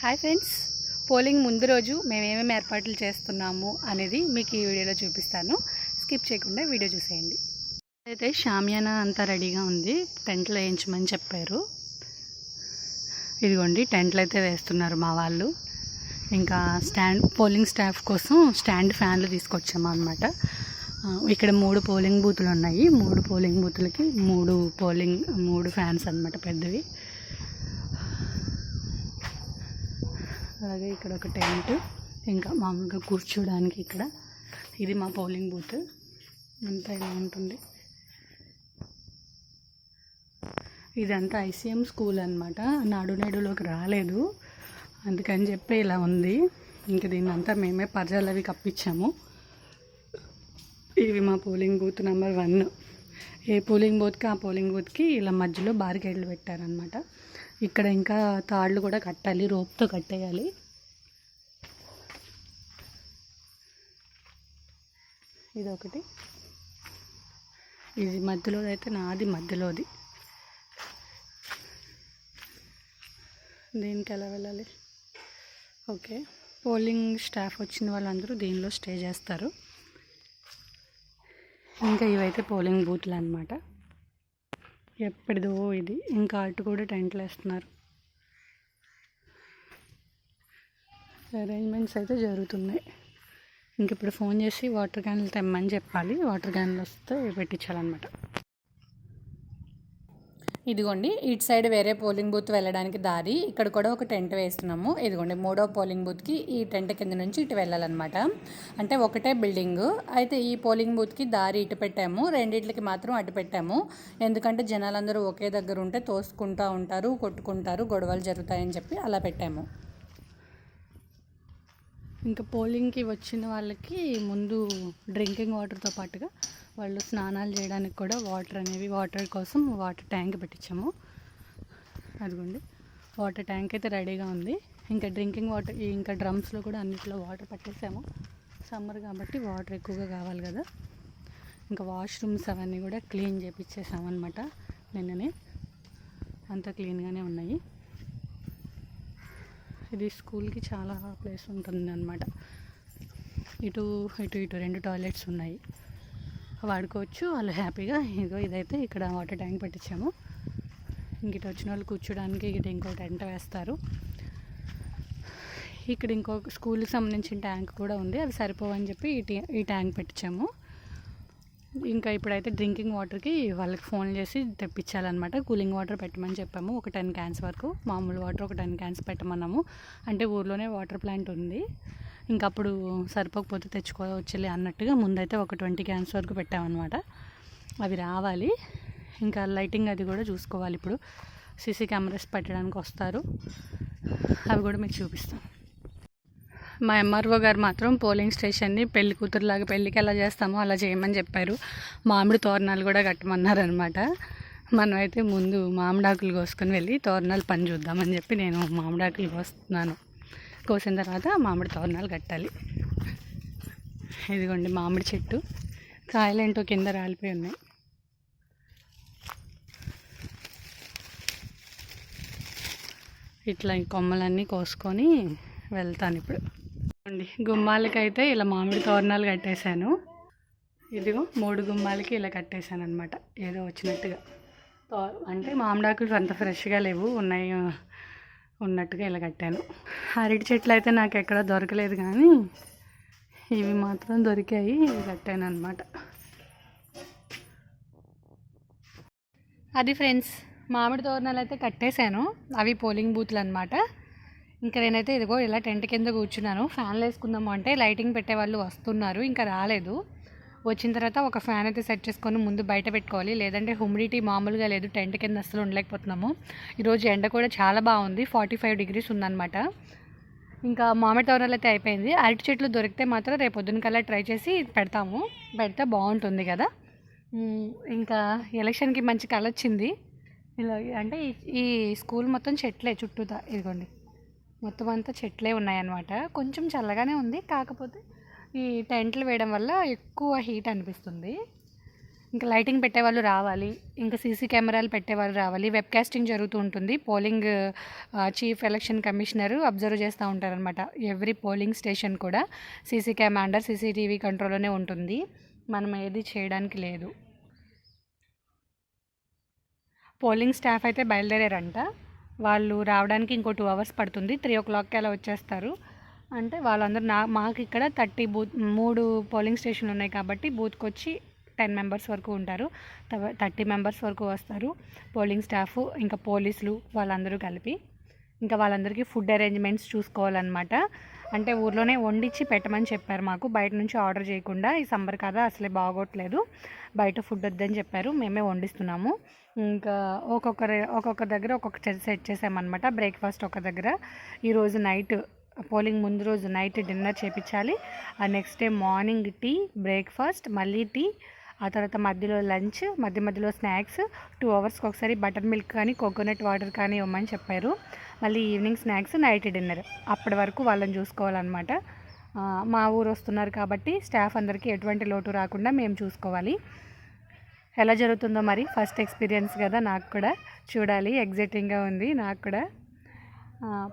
Hi friends. Polling ముందు రోజు మేము ఏమేమి ఏర్పాట్లు చేస్తున్నాము అనేది మీకు ఈ వీడియోలో చూపిస్తాను. స్కిప్ చేయకుండా వీడియో చూసేయండి. అయితే షామియానా అంతా రెడీగా ఉంది. టెంట్లో వేయించమని చెప్పారు. ఇదిగోండి టెంట్లు అయితే వేస్తున్నారు మా వాళ్ళు. ఇంకా స్టాండ్ పోలింగ్ స్టాఫ్ కోసం స్టాండ్ ఫ్యాన్లు తీసుకొచ్చాము అనమాట ఇక్కడ మూడు పోలింగ్ బూతులు ఉన్నాయి. మూడు పోలింగ్ బూతులకి మూడు పోలింగ్ మూడు ఫ్యాన్స్ అన్నమాట పెద్దవి. అలాగే ఇక్కడ ఒక టెంట్. ఇంకా మామూలుగా కూర్చోడానికి ఇక్కడ. ఇది మా పోలింగ్ బూత్. అంతా ఇలా ఉంటుంది. ఇదంతా ఐసీఎం స్కూల్ అనమాట నాడు నేడులోకి రాలేదు. అందుకని చెప్పి ఇలా ఉంది. ఇంక దీన్ని అంతా మేమే పర్జాలు అవి కప్పించాము ఇవి మా పోలింగ్ బూత్ నెంబర్ వన్. ఏ పోలింగ్ బూత్కి ఆ పోలింగ్ బూత్కి ఇలా మధ్యలో బారికేడ్లు పెట్టారనమాట ఇక్కడ ఇంకా తాళ్ళు కూడా కట్టాలి రోప్తో కట్టేయాలి. ఇది ఒకటి ఇది మధ్యలో అయితే నాది మధ్యలోది. దీనికి ఎలా వెళ్ళాలి? ఓకే. పోలింగ్ స్టాఫ్ వచ్చిన వాళ్ళందరూ దీనిలో స్టే చేస్తారు. ఇంకా ఇవైతే పోలింగ్ బూత్లు అనమాట ఎప్పటిదో ఇది. ఇంకా అటు కూడా టెంట్లు వేస్తున్నారు. అరేంజ్మెంట్స్ అయితే జరుగుతున్నాయి. ఇంక ఇప్పుడు ఫోన్ చేసి వాటర్ క్యాన్లు తెమ్మని చెప్పాలి. వాటర్ క్యాన్లు వస్తే పెట్టించాలన్నమాట. ఇదిగోండి ఇటు సైడ్ వేరే పోలింగ్ బూత్ వెళ్ళడానికి దారి. ఇక్కడ కూడా ఒక టెంట్ వేస్తున్నాము. ఇదిగోండి మూడో పోలింగ్ బూత్కి ఈ టెంట్ కింద నుంచి ఇటు వెళ్ళాలన్నమాట. అంటే ఒకటే బిల్డింగ్. అయితే ఈ పోలింగ్ బూత్కి దారి ఇటు పెట్టాము. రెండిట్లకి మాత్రం అటు పెట్టాము. ఎందుకంటే జనాలందరూ ఒకే దగ్గర ఉంటే తోసుకుంటూ ఉంటారు కొట్టుకుంటారు గొడవలు జరుగుతాయని చెప్పి అలా పెట్టాము. ఇంకా పోలింగ్కి వచ్చిన వాళ్ళకి ముందు డ్రింకింగ్ వాటర్తో పాటుగా వాళ్ళు స్నానాలు చేయడానికి కూడా వాటర్ అనేవి వాటర్ కోసం వాటర్ ట్యాంక్ పెట్టించాము. అదిగోండి. వాటర్ ట్యాంక్ అయితే రెడీగా ఉంది. ఇంకా డ్రింకింగ్ వాటర్ ఇంకా డ్రమ్స్లో కూడా అన్నిట్లో వాటర్ పట్టేసాము. సమ్మర్ కాబట్టి వాటర్ ఎక్కువగా కావాలి కదా. ఇంకా వాష్రూమ్స్ అవన్నీ కూడా క్లీన్ చేపించేసామన్నమాట నిన్ననే. అంతా క్లీన్గానే ఉన్నాయి. ఇది స్కూల్కి చాలా ప్లేస్ ఉంటుంది అనమాట ఇటు ఇటు ఇటు రెండు టాయిలెట్స్ ఉన్నాయి. వాడుకోవచ్చు. వాళ్ళు హ్యాపీగా ఇదిగో ఇదైతే ఇక్కడ వాటర్ ట్యాంక్ పెట్టించాము. ఇంక ఇటు వచ్చిన వాళ్ళు కూర్చోడానికి ఇటు ఇంకో టెంట్ వేస్తారు. ఇక్కడ ఇంకో స్కూల్కి సంబంధించిన ట్యాంక్ కూడా ఉంది. అవి సరిపోవని చెప్పి ఈ ఈ ట్యాంక్ పెట్టించాము. ఇంకా ఇప్పుడైతే డ్రింకింగ్ వాటర్కి వాళ్ళకి ఫోన్ చేసి తెప్పించాలన్నమాట. కూలింగ్ వాటర్ పెట్టమని చెప్పాము. ఒక టెన్ క్యాన్స్ వరకు మామూలు వాటర్ ఒక టెన్ క్యాన్స్ పెట్టమన్నాము. అంటే ఊర్లోనే వాటర్ ప్లాంట్ ఉంది. ఇంకా అప్పుడు సరిపోకపోతే తెచ్చుకోవచ్చులే అన్నట్టుగా ముందైతే ఒక ట్వంటీ క్యాన్స్ వరకు పెట్టామన్నమాట. అవి రావాలి. ఇంకా లైటింగ్ అది కూడా చూసుకోవాలి ఇప్పుడు. సీసీ కెమెరాస్ పెట్టడానికి వస్తారు. అవి కూడా మీకు చూపిస్తాం. మా ఎంఆర్ఓ గారు మాత్రం పోలింగ్ స్టేషన్ని పెళ్ళి కూతురులాగా పెళ్ళికి ఎలా చేస్తామో అలా చేయమని చెప్పారు. మామిడి తోరణాలు కూడా కట్టమన్నారు అనమాట మనం అయితే ముందు మామిడాకులు కోసుకొని వెళ్ళి తోరణాలు పని చూద్దామని చెప్పి నేను మామిడాకులు కోస్తున్నాను. కోసిన తర్వాత మామిడి తోరణాలు కట్టాలి. ఇదిగోండి మామిడి చెట్టు. కాయలేంటో కింద రాలిపోయి ఉన్నాయి. ఇట్లా ఈ కొమ్మలన్నీ కోసుకొని వెళ్తాను ఇప్పుడు. అండి గుమ్మాలకైతే ఇలా మామిడి తోరణాలు కట్టేశాను. ఇదిగో మూడు గుమ్మాలకి ఇలా కట్టేశాను అనమాట ఏదో వచ్చినట్టుగా. తో అంటే మామిడాకులు అంత ఫ్రెష్గా లేవు. ఉన్నాయి ఉన్నట్టుగా ఇలా కట్టాను. అరటి చెట్లు అయితే నాకు ఎక్కడ దొరకలేదు కానీ ఇవి మాత్రం దొరికాయి. ఇవి కట్టాను అనమాట అది ఫ్రెండ్స్ మామిడి తోరణాలు అయితే కట్టేశాను. అవి పోలింగ్ బూత్లు అనమాట ఇంకా నేనైతే ఇదిగో ఇలా టెంట్ కింద కూర్చున్నాను. ఫ్యాన్లు వేసుకుందాము అంటే లైటింగ్ పెట్టే వాళ్ళు వస్తున్నారు. ఇంకా రాలేదు. వచ్చిన తర్వాత ఒక ఫ్యాన్ అయితే సెట్ చేసుకొని ముందు బయట పెట్టుకోవాలి. లేదంటే హ్యూమిడిటీ మామూలుగా లేదు. టెంట్ కింద అసలు ఉండలేకపోతున్నాము. ఈరోజు ఎండ కూడా చాలా బాగుంది. ఫార్టీ ఫైవ్ డిగ్రీస్ ఉందన్నమాట. ఇంకా మామిడి తోరణాలు అయితే అయిపోయింది. అరటి చెట్లు దొరికితే మాత్రం రేపు పొద్దున కల్లా ట్రై చేసి పెడతాము. పెడితే బాగుంటుంది కదా. ఇంకా ఎలక్షన్కి మంచి కళ వచ్చింది ఇలా అంటే ఈ స్కూల్ మొత్తం చెట్లే చుట్టూతా. ఇదిగోండి. మొత్తం అంతా చెట్లే ఉన్నాయన్నమాట. కొంచెం చల్లగానే ఉంది. కాకపోతే ఈ టెంట్లు వేయడం వల్ల ఎక్కువ హీట్ అనిపిస్తుంది. ఇంకా లైటింగ్ పెట్టేవాళ్ళు రావాలి. ఇంకా సీసీ కెమెరాలు పెట్టేవాళ్ళు రావాలి. వెబ్కాస్టింగ్ జరుగుతూ ఉంటుంది. Polling chief election commissioner observe చేస్తూ ఉంటారనమాట ఎవ్రీ పోలింగ్ స్టేషన్ కూడా సీసీ కెమెరా అండర్ సీసీటీవీ కంట్రోల్లోనే ఉంటుంది. మనం ఏది చేయడానికి లేదు. పోలింగ్ స్టాఫ్ అయితే బయలుదేరారంట. వాళ్ళు రావడానికి ఇంకో టూ అవర్స్ పడుతుంది. త్రీ ఓ క్లాక్కి అలా వచ్చేస్తారు. అంటే వాళ్ళందరూ నా మాకు ఇక్కడ థర్టీ బూత్ మూడు పోలింగ్ స్టేషన్లు ఉన్నాయి కాబట్టి బూత్కి వచ్చి టెన్ మెంబర్స్ వరకు ఉంటారు. థర్టీ మెంబర్స్ వరకు వస్తారు. పోలింగ్ స్టాఫ్ ఇంకా పోలీసులు వాళ్ళందరూ కలిపి. ఇంకా వాళ్ళందరికీ ఫుడ్ అరేంజ్మెంట్స్ చూసుకోవాలన్నమాట. అంటే ఊర్లోనే వండించి పెట్టమని చెప్పారు మాకు. బయట నుంచి ఆర్డర్ చేయకుండా ఈ సమ్మర్ కదా అసలే బాగోట్లేదు. బయట ఫుడ్ వద్దని చెప్పారు. మేమే వండిస్తున్నాము. ఇంకా ఒక్కొక్కరి ఒక్కొక్క దగ్గర ఒక్కొక్క సెట్ చేసామన్నమాట. బ్రేక్ఫాస్ట్ ఒక దగ్గర. ఈరోజు నైట్ పోలింగ్ ముందు రోజు నైట్ డిన్నర్ చేపించాలి ఆ next day morning tea breakfast మళ్ళీ టీ ఆ తర్వాత మధ్యలో లంచ్ మధ్య మధ్యలో స్నాక్స్ టూ అవర్స్కి ఒకసారి బటర్ మిల్క్ కానీ కోకోనట్ వాటర్ కానీ ఇవ్వమని చెప్పారు. మళ్ళీ ఈవినింగ్ స్నాక్స్ నైట్ డిన్నర్. అప్పటి వరకు వాళ్ళని చూసుకోవాలన్నమాట. మా ఊరు వస్తున్నారు కాబట్టి స్టాఫ్ అందరికీ ఎటువంటి లోటు రాకుండా మేము చూసుకోవాలి. ఎలా జరుగుతుందో మరి ఫస్ట్ ఎక్స్పీరియన్స్ కదా నాకు కూడా. చూడాలి ఎగ్జైటింగ్గా ఉంది నాకు కూడా.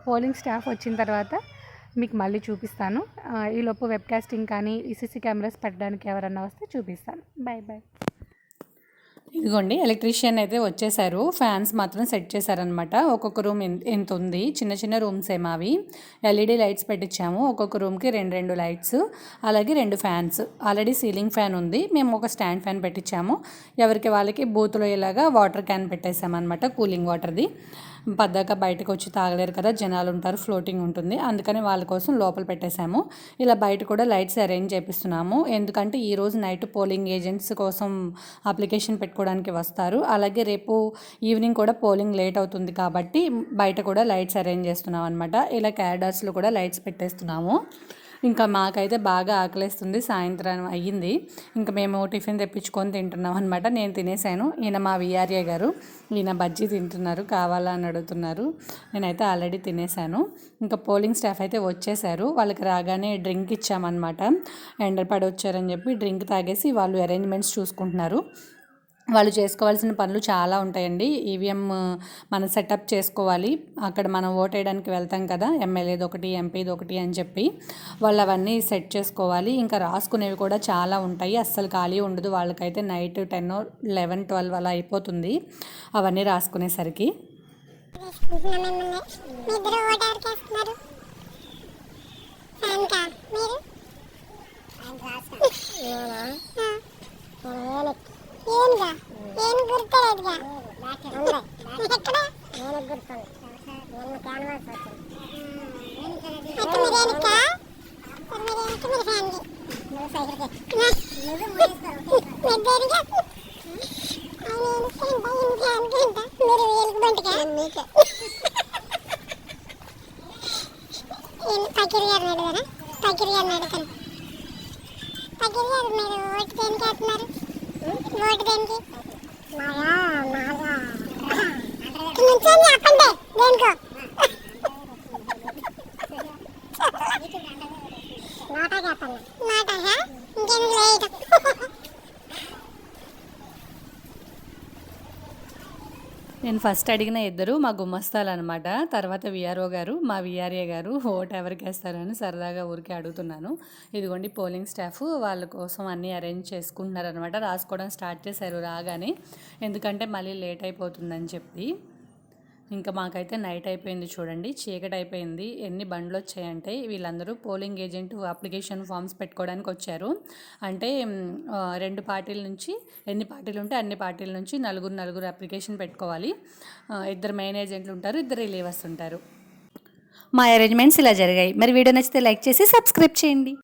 పోలింగ్ స్టాఫ్ వచ్చిన తర్వాత మీకు మళ్ళీ చూపిస్తాను. ఈలోపు వెబ్కాస్టింగ్ కానీ ఈసీసీ కెమెరాస్ పెట్టడానికి ఎవరన్నా వస్తే చూపిస్తాను. బాయ్ బాయ్ ఇదిగోండి ఎలక్ట్రీషియన్ అయితే వచ్చేసారు. ఫ్యాన్స్ మాత్రం సెట్ చేశారనమాట ఒక్కొక్క రూమ్ ఎంత ఉంది చిన్న చిన్న రూమ్స్ ఏమో అవి. ఎల్ఈడి లైట్స్ పెట్టించాము ఒక్కొక్క రూమ్కి రెండు రెండు లైట్స్. అలాగే రెండు ఫ్యాన్స్. ఆల్రెడీ సీలింగ్ ఫ్యాన్ ఉంది. మేము ఒక స్టాండ్ ఫ్యాన్ పెట్టించాము ఎవరికి వాళ్ళకి బూత్లో ఇలాగా వాటర్ క్యాన్ పెట్టేసామన్నమాట కూలింగ్ వాటర్ది. పద్దాక బయటకు వచ్చి తాగలేరు కదా జనాలు ఉంటారు ఫ్లోటింగ్ ఉంటుంది. అందుకని వాళ్ళ కోసం లోపల పెట్టేశాము ఇలా బయట కూడా లైట్స్ అరేంజ్ చేపిస్తున్నాము. ఎందుకంటే ఈరోజు నైట్ పోలింగ్ ఏజెంట్స్ కోసం అప్లికేషన్ పెట్టుకోవడానికి వస్తారు. అలాగే రేపు ఈవినింగ్ కూడా పోలింగ్ లేట్ అవుతుంది కాబట్టి బయట కూడా లైట్స్ అరేంజ్ చేస్తున్నాం అనమాట ఇలా క్యాడర్స్లో కూడా లైట్స్ పెట్టేస్తున్నాము. ఇంకా మాకైతే బాగా ఆకలేస్తుంది. సాయంత్రం అయ్యింది. ఇంకా మేము టిఫిన్ తెప్పించుకొని తింటున్నాం అనమాట నేను తినేసాను. ఈయన మా విఆర్ఏ గారు. ఈయన బజ్జీ తింటున్నారు. కావాలా అని అడుగుతున్నారు. నేనైతే ఆల్రెడీ తినేసాను. ఇంకా పోలింగ్ స్టాఫ్ అయితే వచ్చేసారు. వాళ్ళకి రాగానే డ్రింక్ ఇచ్చామన్నమాట. ఎండపడి వచ్చారని చెప్పి డ్రింక్ తాగేసి వాళ్ళు అరేంజ్మెంట్స్ చూసుకుంటున్నారు. వాళ్ళు చేసుకోవాల్సిన పనులు చాలా ఉంటాయండి. ఈవీఎం మనం సెటప్ చేసుకోవాలి. అక్కడ మనం ఓట్ వేయడానికి వెళ్తాం కదా ఎమ్మెల్యేది ఒకటి ఎంపీది ఒకటి అని చెప్పి వాళ్ళు అవన్నీ సెట్ చేసుకోవాలి. ఇంకా రాసుకునేవి కూడా చాలా ఉంటాయి. అస్సలు ఖాళీ ఉండదు. వాళ్ళకైతే నైట్ టెన్ లెవెన్ ట్వెల్వ్ అలా అయిపోతుంది అవన్నీ రాసుకునేసరికి మిమ్మల్ని మీ ఇద్దరు ఓటు ఎవరికి వేస్తున్నారు ఫ్యాన్కా మీరు ఏనుగా ఏను గుర్తులేదుగా? ఎక్కడ? నేను గుర్తుంది నేను క్యాన్వాస్ అయితే మీరు ఏనుక మీరు ఏనుక మీరు మీకే పకిరి గారిని అడగరా? పకిరి గారిని అడుగుతాను పకిరి గారు మీరు ఓటు దేనికి వేస్తున్నారు దేనికి మాగా మాగా నుంచొని చెప్పండి దేనికో. నోటా చెప్పండి నోటా ఇంకెందుకు లేట్ నేను ఫస్ట్ అడిగిన ఇద్దరు మా గుమ్మస్తాలు అనమాట తర్వాత విఆర్ఓ గారు మా విఆర్ఏ గారు ఓట్ ఎవరికి వేస్తారని సరదాగా ఊరికే అడుగుతున్నాను. ఇదిగోండి పోలింగ్ స్టాఫ్ వాళ్ళ కోసం అన్నీ అరేంజ్ చేసుకుంటున్నారు అనమాట రాసుకోవడం స్టార్ట్ చేశారు రాగానే. ఎందుకంటే మళ్ళీ లేట్ అయిపోతుందని చెప్పి. ఇంకా మాకైతే నైట్ అయిపోయింది చూడండి. చీకటి అయిపోయింది. ఎన్ని బండ్లు వచ్చాయంటే వీళ్ళందరూ పోలింగ్ ఏజెంట్ అప్లికేషన్ ఫామ్స్ పెట్టుకోవడానికి వచ్చారు. అంటే రెండు పార్టీల నుంచి ఎన్ని పార్టీలు ఉంటే అన్ని పార్టీల నుంచి నలుగురు నలుగురు అప్లికేషన్ పెట్టుకోవాలి. ఇద్దరు మెయిన్ ఏజెంట్లు ఉంటారు ఇద్దరు రిలీవర్స్ ఉంటారు. మా అరేంజ్మెంట్స్ ఇలా జరిగాయి. మరి వీడియో నచ్చితే లైక్ చేసి సబ్స్క్రైబ్ చేయండి.